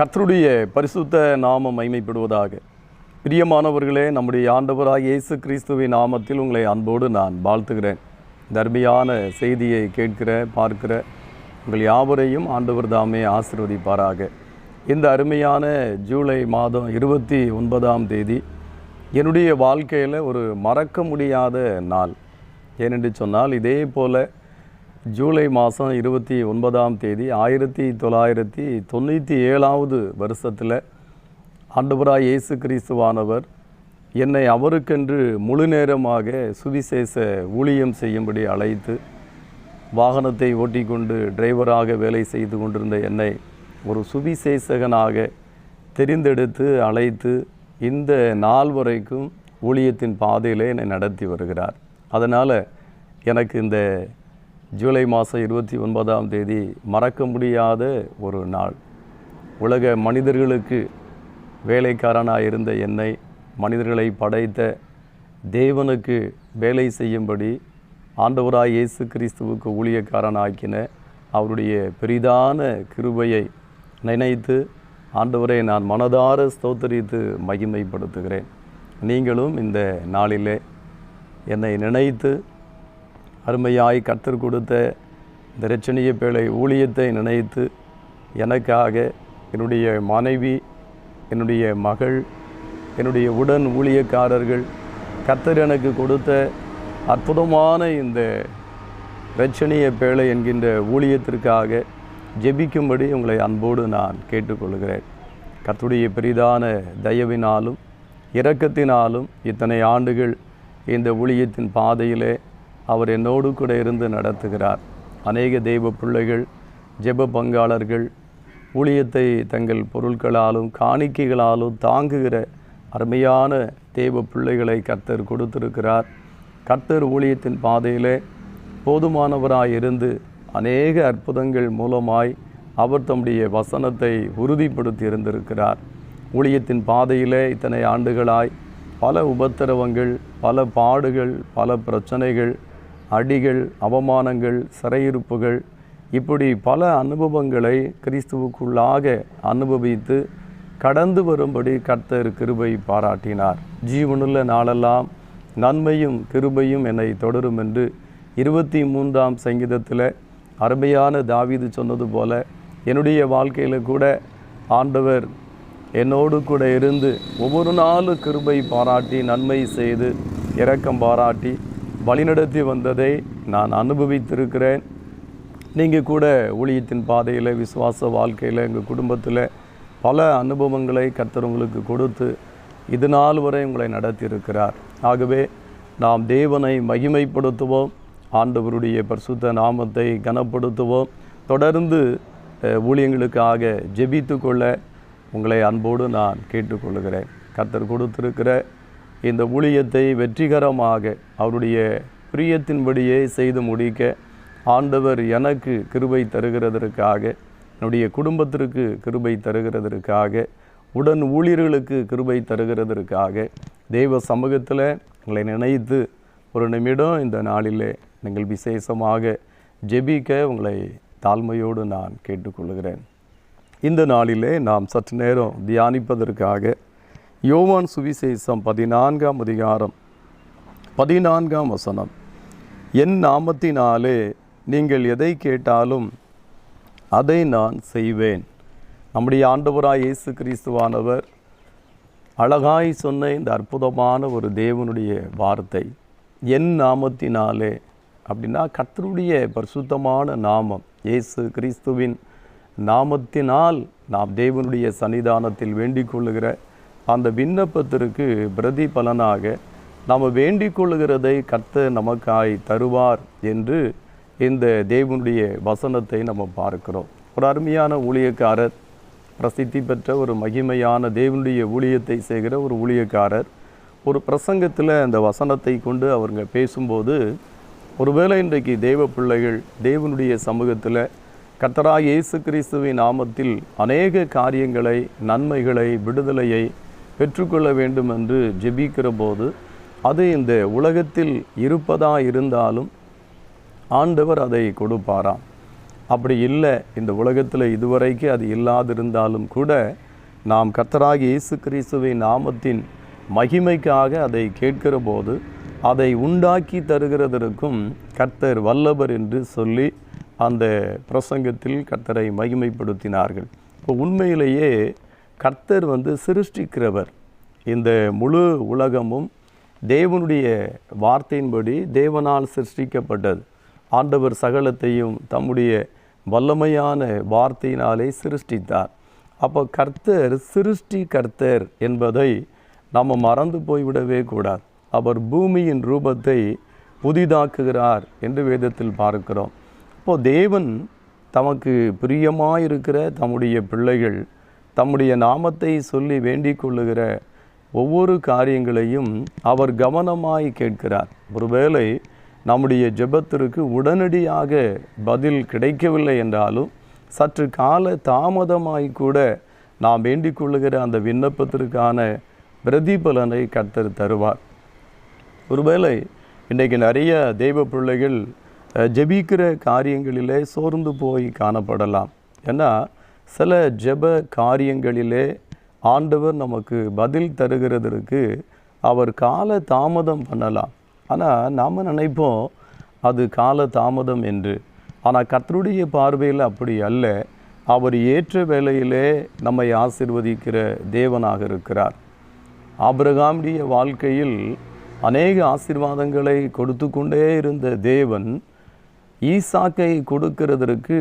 கர்த்தருடைய பரிசுத்த நாமம் மைமைப்படுவதாக பிரியமானவர்களே நம்முடைய ஆண்டவராக இயேசு கிறிஸ்துவின் நாமத்தில் உங்களை அன்போடு நான் வாழ்த்துகிறேன். இந்த அருமையான செய்தியை கேட்கிற பார்க்கிற உங்கள் யாவரையும் ஆண்டவர் தாமே ஆசிர்வதிப்பாராக. இந்த அருமையான ஜூலை மாதம் இருபத்தி ஒன்பதாம் தேதி என்னுடைய வாழ்க்கையில் ஒரு மறக்க முடியாத நாள். ஏனென்று சொன்னால் இதே போல் ஜூலை மாதம் இருபத்தி ஒன்பதாம் தேதி ஆயிரத்தி தொள்ளாயிரத்தி தொண்ணூற்றி ஏழாவது வருஷத்தில் ஆண்டவராய் இயேசு கிறிஸ்துவானவர் என்னை அவருக்கென்று முழு நேரமாக சுவிசேஷ ஊழியம் செய்யும்படி அழைத்து வாகனத்தை ஓட்டிக்கொண்டு டிரைவராக வேலை செய்து கொண்டிருந்த என்னை ஒரு சுவிசேஷகனாக தெரிந்தெடுத்து அழைத்து இந்த நாள் வரைக்கும் ஊழியத்தின் பாதையிலே என்னை நடத்தி வருகிறார். அதனால் எனக்கு இந்த ஜூலை மாதம் இருபத்தி ஒன்பதாம் தேதி மறக்க முடியாத ஒரு நாள். உலக மனிதர்களுக்கு வேலைக்காரனாக இருந்த என்னை மனிதர்களை படைத்த தேவனுக்கு வேலை செய்யும்படி ஆண்டவராய் இயேசு கிறிஸ்துவுக்கு ஊழியக்காரனாக்கின அவருடைய பெரிதான கிருபையை நினைத்து ஆண்டவரை நான் மனதார ஸ்தோத்தரித்து மகிமைப்படுத்துகிறேன். நீங்களும் இந்த நாளிலே என்னை நினைத்து அருமையாய் கத்தர் கொடுத்த இந்த ரட்சணிய பேழை ஊழியத்தை நினைத்து எனக்காக என்னுடைய மனைவி என்னுடைய மகள் என்னுடைய உடன் ஊழியக்காரர்கள் கத்தர் எனக்கு கொடுத்த அற்புதமான இந்த ரட்சணிய பேழை என்கின்ற ஊழியத்திற்காக ஜெபிக்கும்படி உங்களை அன்போடு நான் கேட்டுக்கொள்கிறேன். கத்துடைய பெரிதான தயவினாலும் இரக்கத்தினாலும் இத்தனை ஆண்டுகள் இந்த ஊழியத்தின் பாதையிலே அவர் என்னோடு கூட இருந்து நடத்துகிறார். அநேக தெய்வ பிள்ளைகள் ஜெப பங்காளர்கள் ஊழியத்தை தங்கள் பொருட்களாலும் காணிக்கைகளாலும் தாங்குகிற அருமையான தெய்வ பிள்ளைகளை கர்த்தர் கொடுத்திருக்கிறார். கர்த்தர் ஊழியத்தின் பாதையிலே போதுமானவராய் இருந்து அநேக அற்புதங்கள் மூலமாய் அவர் தம்முடைய வசனத்தை உறுதிப்படுத்தி இருந்திருக்கிறார். ஊழியத்தின் பாதையிலே இத்தனை ஆண்டுகளாய் பல உபத்திரவங்கள் பல பாடுகள் பல பிரச்சனைகள் அடிகள் அவமானங்கள் சிறையிருப்புகள் இப்படி பல அனுபவங்களை கிறிஸ்துவுக்குள்ளாக அனுபவித்து கடந்து வரும்படி கர்த்தர் கிருபை பாராட்டினார். ஜீவனுள்ள நாளெல்லாம் நன்மையும் கிருபையும் என்னை தொடரும் என்று இருபத்தி மூன்றாம் சங்கீதத்தில் அருமையான தாவீது சொன்னது போல என்னுடைய வாழ்க்கையில் கூட ஆண்டவர் என்னோடு கூட இருந்து ஒவ்வொரு நாளும் கிருபை பாராட்டி நன்மை செய்து இரக்கம் பாராட்டி வழிநடத்தி வந்ததை நான் அனுபவித்திருக்கிறேன். நீங்கள் கூட ஊழியத்தின் பாதையில் விசுவாச வாழ்க்கையில் எங்கள் குடும்பத்தில் பல அனுபவங்களை கர்த்தர் உங்களுக்கு கொடுத்து இது நாள் வரை உங்களை நடத்தியிருக்கிறார். ஆகவே நாம் தேவனை மகிமைப்படுத்துவோம். ஆண்டவருடைய பரிசுத்த நாமத்தை கனப்படுத்துவோம். தொடர்ந்து ஊழியங்களுக்காக ஜெபித்து கொள்ள உங்களை அன்போடு நான் கேட்டுக்கொள்கிறேன். கர்த்தர் கொடுத்துருக்கிற இந்த ஊழியத்தை வெற்றிகரமாக அவருடைய பிரியத்தின்படியே செய்து முடிக்க ஆண்டவர் எனக்கு கிருபை தருகிறதற்காக என்னுடைய குடும்பத்திற்கு கிருபை தருகிறதற்காக உடன் ஊழியர்களுக்கு கிருபை தருகிறதற்காக தெய்வ சமூகத்தில் உங்களை நினைத்து ஒரு நிமிடம் இந்த நாளிலே நீங்கள் விசேஷமாக ஜெபிக்க உங்களை தாழ்மையோடு நான் கேட்டுக்கொள்கிறேன். இந்த நாளிலே நாம் சற்று நேரம் தியானிப்பதற்காக யோவான் சுவிசேஷம் பதினான்காம் அதிகாரம் பதினான்காம் வசனம். என் நாமத்தினாலே நீங்கள் எதை கேட்டாலும் அதை நான் செய்வேன். நம்முடைய ஆண்டவராய் இயேசு கிறிஸ்துவானவர் அழகாய் சொன்ன இந்த அற்புதமான ஒரு தேவனுடைய வார்த்தை என் நாமத்தினாலே அப்படின்னா கர்த்தருடைய பரிசுத்தமான நாமம் இயேசு கிறிஸ்துவின் நாமத்தினால் நாம் தேவனுடைய சன்னிதானத்தில் வேண்டிக் கொள்ளுகிற அந்த விண்ணப்பத்திற்கு பிரதிபலனாக நாம் வேண்டிக் கொள்ளுகிறதை கர்த்தர் நமக்காய் தருவார் என்று இந்த தேவனுடைய வசனத்தை நம்ம பார்க்கிறோம். ஒரு அருமையான ஊழியக்காரர் பிரசித்தி பெற்ற ஒரு மகிமையான தேவனுடைய ஊழியத்தை செய்கிற ஒரு ஊழியக்காரர் ஒரு பிரசங்கத்தில் அந்த வசனத்தை கொண்டு அவருங்க பேசும்போது ஒருவேளை இன்றைக்கு தேவ பிள்ளைகள் தேவனுடைய சமூகத்தில் கர்த்தராக இயேசு கிறிஸ்துவின் நாமத்தில் அநேக காரியங்களை நன்மைகளை விடுதலையை பெற்றுக்கொள்ள வேண்டும் என்று ஜெபிக்கிற போது அது இந்த உலகத்தில் இருப்பதா இருந்தாலும் ஆண்டவர் அதை கொடுப்பாராம். அப்படி இல்லை இந்த உலகத்தில் இதுவரைக்கு அது இல்லாதிருந்தாலும் கூட நாம் கர்த்தராகி இயேசு கிறிஸ்துவின் நாமத்தின் மகிமைக்காக அதை கேட்கிற போது அதை உண்டாக்கி தருகிறதற்கும் கர்த்தர் வல்லவர் என்று சொல்லி அந்த பிரசங்கத்தில் கர்த்தரை மகிமைப்படுத்தினார்கள். இப்போ உண்மையிலேயே கர்த்தர் வந்து சிருஷ்டிக்கிறவர். இந்த முழு உலகமும் தேவனுடைய வார்த்தையின்படி தேவனால் சிருஷ்டிக்கப்பட்டது. ஆண்டவர் சகலத்தையும் தம்முடைய வல்லமையான வார்த்தையினாலே சிருஷ்டித்தார். அப்போ கர்த்தர் சிருஷ்டி கர்த்தர் என்பதை நம்ம மறந்து போய்விடவே கூடாது. அவர் பூமியின் ரூபத்தை புதிதாக்குகிறார் என்று வேதத்தில் பார்க்கிறோம். இப்போது தேவன் தமக்கு பிரியமாயிருக்கிற தம்முடைய பிள்ளைகள் தம்முடைய நாமத்தை சொல்லி வேண்டிக் கொள்ளுகிற ஒவ்வொரு காரியங்களையும் அவர் கவனமாய் கேட்கிறார். ஒருவேளை நம்முடைய ஜெபத்திற்கு உடனடியாக பதில் கிடைக்கவில்லை என்றாலும் சற்று கால தாமதமாய் கூட நாம் வேண்டிக் கொள்ளுகிற அந்த விண்ணப்பத்திற்கான பிரதிபலனை கர்த்தர் தருவார். ஒருவேளை இன்றைக்கு நிறைய தெய்வ பிள்ளைகள் ஜெபிக்கிற காரியங்களிலே சோர்ந்து போய் காணப்படலாம். ஏன்னா சில ஜெப காரியங்களிலே ஆண்டவர் நமக்கு பதில் தருகிறதற்கு அவர் கால தாமதம் பண்ணலாம். ஆனால் நாம் நினைப்போம் அது கால தாமதம் என்று. ஆனால் கத்தருடைய பார்வையில் அப்படி அல்ல. அவர் ஏற்ற வேளையிலே நம்மை ஆசிர்வதிக்கிற தேவனாக இருக்கிறார். ஆபிரகாமுடைய வாழ்க்கையில் அநேக ஆசீர்வாதங்களை கொடுத்து கொண்டே இருந்த தேவன் ஈசாக்கை கொடுக்கிறதற்கு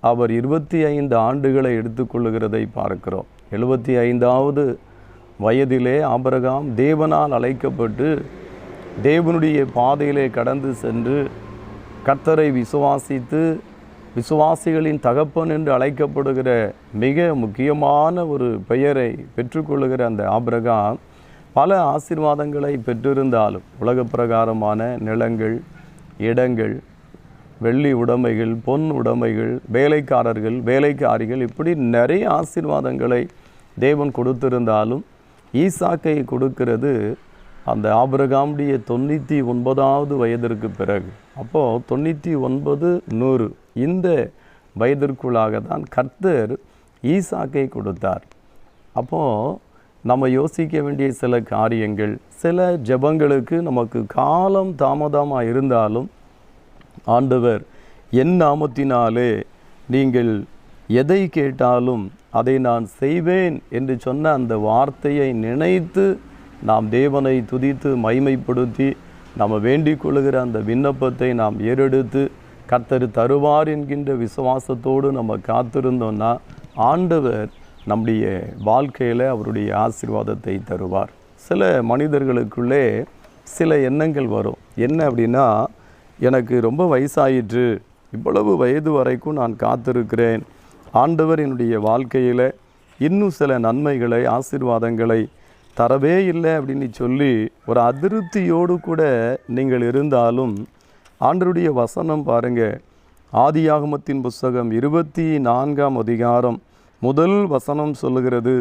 அவர் இருபத்தி ஐந்து ஆண்டுகளை எடுத்துக்கொள்ளுகிறதை பார்க்கிறோம். எழுபத்தி ஐந்தாவது வயதிலே ஆபரகாம் தேவனால் அழைக்கப்பட்டு தேவனுடைய பாதையிலே கடந்து சென்று கர்த்தரை விசுவாசித்து விசுவாசிகளின் தகப்பன் என்று அழைக்கப்படுகிற மிக முக்கியமான ஒரு பெயரை பெற்றுக்கொள்ளுகிற அந்த ஆபிரகாம் பல ஆசீர்வாதங்களை பெற்றிருந்தாலும் உலக பிரகாரமான நிலங்கள் இடங்கள் வெள்ளி உடைமைகள் பொன் உடைமைகள் வேலைக்காரர்கள் வேலைக்காரிகள் இப்படி நிறைய ஆசீர்வாதங்களை தேவன் கொடுத்திருந்தாலும் ஈசாக்கை கொடுக்கிறது அந்த ஆபிரகாமுடைய தொண்ணூற்றி ஒன்பதாவது வயதிற்கு பிறகு. அப்போது தொண்ணூற்றி ஒன்பது நூறு இந்த வயதிற்குள்ளாக தான் கர்த்தர் ஈசாக்கை கொடுத்தார். அப்போது நம்ம யோசிக்க வேண்டிய சில காரியங்கள் சில ஜெபங்களுக்கு நமக்கு காலம் தாமதமாக இருந்தாலும் ஆண்டவர் என் நாமத்தினாலே நீங்கள் எதை கேட்டாலும் அதை நான் செய்வேன் என்று சொன்ன அந்த வார்த்தையை நினைத்து நாம் தேவனை துதித்து மைமைப்படுத்தி நாம் வேண்டிக் கொள்கிற அந்த விண்ணப்பத்தை நாம் ஏறெடுத்து கர்த்தர் தருவார் என்கின்ற விசுவாசத்தோடு நம்ம காத்திருந்தோம்னா ஆண்டவர் நம்முடைய வாழ்க்கையில் அவருடைய ஆசீர்வாதத்தை தருவார். சில மனிதர்களுக்குள்ளே சில எண்ணங்கள் வரும். என்ன அப்படின்னா எனக்கு ரொம்ப வயசாயிற்று. இவ்வளவு வயது வரைக்கும் நான் காத்திருக்கிறேன். ஆண்டவர் என்னுடைய வாழ்க்கையில் இன்னும் சில நன்மைகளை ஆசீர்வாதங்களை தரவே இல்லை அப்படின்னு சொல்லி ஒரு அதிருப்தியோடு கூட நீங்கள் இருந்தாலும் ஆண்டருடைய வசனம் பாருங்கள் ஆதியாகமத்தின் புஸ்தகம் இருபத்தி நான்காம் அதிகாரம் முதல் வசனம் சொல்லுகிறது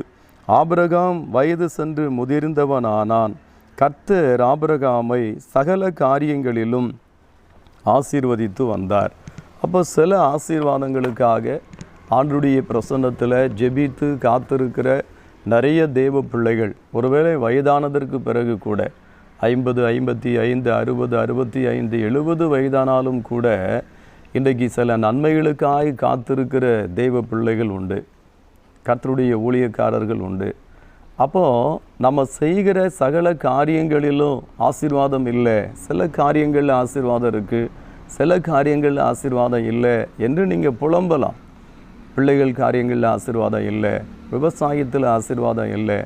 ஆபிரகாம் வயது சென்று முதிர்ந்தவனானான். கர்த்தர் ஆபிரகாமை சகல காரியங்களிலும் ஆசீர்வதித்து வந்தார். அப்போ சில ஆசீர்வாதங்களுக்காக ஆண்டுடைய பிரசன்னத்தில் ஜெபித்து காத்திருக்கிற நிறைய தேவ பிள்ளைகள் ஒருவேளை வயதானதற்கு பிறகு கூட ஐம்பது ஐம்பத்தி ஐந்து அறுபது அறுபத்தி ஐந்து எழுபது வயதானாலும் கூட இன்றைக்கு சில நன்மைகளுக்காக காத்திருக்கிற தெய்வ பிள்ளைகள் உண்டு. கத்தருடைய ஊழியக்காரர்கள் உண்டு. அப்போது நம்ம செய்கிற சகல காரியங்களிலும் ஆசீர்வாதம் இல்லை. சில காரியங்களில் ஆசீர்வாதம் இருக்குது சில காரியங்களில் ஆசீர்வாதம் இல்லை என்று நீங்கள் புலம்பலாம். பிள்ளைகள் காரியங்களில் ஆசீர்வாதம் இல்லை. விவசாயத்தில் ஆசீர்வாதம் இல்லை.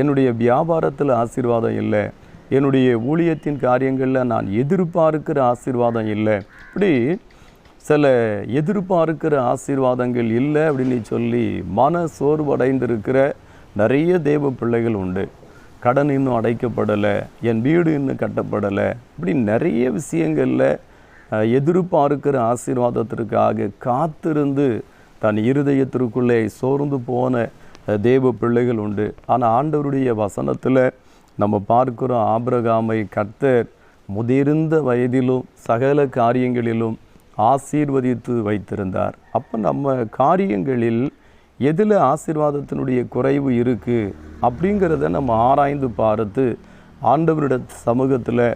என்னுடைய வியாபாரத்தில் ஆசீர்வாதம் இல்லை. என்னுடைய ஊழியத்தின் காரியங்களில் நான் எதிர்பார்க்கிற ஆசீர்வாதம் இல்லை. இப்படி சில எதிர்பார்க்கிற ஆசீர்வாதங்கள் இல்லை அப்படின்னு சொல்லி மன சோர்வடைந்திருக்கிற நிறைய தேவ பிள்ளைகள் உண்டு. கடன் இன்னும் அடைக்கப்படலை என் வீடு இன்னும் கட்டப்படலை. இப்படி நிறைய விஷயங்களில் எதிர்பார்க்கிற ஆசீர்வாதத்திற்காக காத்திருந்து தன் இருதயத்திற்குள்ளே சோர்ந்து போன தேவ பிள்ளைகள் உண்டு. ஆனால் ஆண்டவருடைய வசனத்தில் நம்ம பார்க்கிறோம் ஆபிரகாமை கர்த்தர் முதிர்ந்த வயதிலும் சகல காரியங்களிலும் ஆசீர்வதித்து வைத்திருந்தார். அப்போ நம்ம காரியங்களில் எதில் ஆசீர்வாதத்தினுடைய குறைவு இருக்குது அப்படிங்கிறத நம்ம ஆராய்ந்து பார்த்து ஆண்டவரிட சமூகத்தில்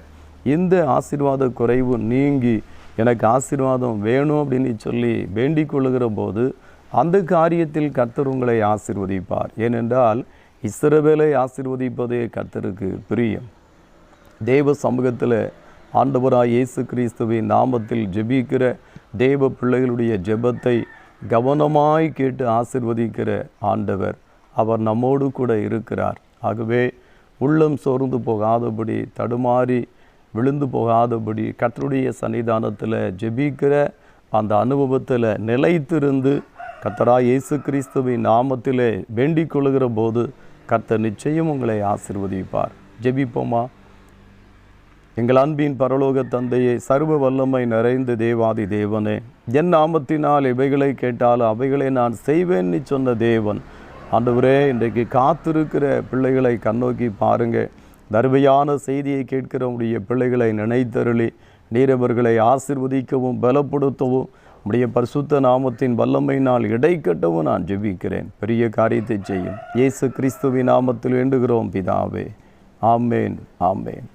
எந்த ஆசீர்வாத குறைவு நீங்கி எனக்கு ஆசீர்வாதம் வேணும் அப்படின்னு சொல்லி வேண்டிக் கொள்ளுகிற போது அந்த காரியத்தில் கர்த்தர் உங்களை ஆசிர்வதிப்பார். ஏனென்றால் இஸ்ரவேலை ஆசிர்வதிப்பதே கர்த்தருக்கு பிரியம். தேவ சமூகத்தில் ஆண்டவராய் இயேசு கிறிஸ்துவின் நாமத்தில் ஜெபிக்கிற தேவ பிள்ளைகளுடைய ஜெபத்தை கவனமாய் கேட்டு ஆசிர்வதிக்கிற ஆண்டவர் அவர் நம்மோடு கூட இருக்கிறார். ஆகவே உள்ளம் சோர்ந்து போகாதபடி தடுமாறி விழுந்து போகாதபடி கத்தருடைய சன்னிதானத்தில் ஜெபிக்கிற அந்த அனுபவத்தில் நிலைத்திருந்து கத்தரா இயேசு கிறிஸ்துவின் நாமத்திலே வேண்டிக் கொள்கிற போது கர்த்தர் நிச்சயம் உங்களை ஆசிர்வதிப்பார். ஜெபிப்போமா? எங்கள் அன்பின் பரலோக தந்தையே சர்வ வல்லமை நிறைந்த தேவாதி தேவனே என் நாமத்தினால் இவைகளை கேட்டால் அவைகளை நான் செய்வேன்னு சொன்ன தேவன். ஆண்டவரே இன்றைக்கு காத்திருக்கிற பிள்ளைகளை கண்ணோக்கி பாருங்க. தருமையான செய்தியை கேட்கிற உடைய பிள்ளைகளை நினைத்தருளி நீரவர்களை ஆசிர்வதிக்கவும் பலப்படுத்தவும் உடைய பரிசுத்த நாமத்தின் வல்லமையினால் இடைக்கட்டவும் நான் ஜெபிக்கிறேன். பெரிய காரியத்தை செய்யும். இயேசு கிறிஸ்துவின் நாமத்தில் வேண்டுகிறோம் பிதாவே. ஆமேன் ஆமேன்.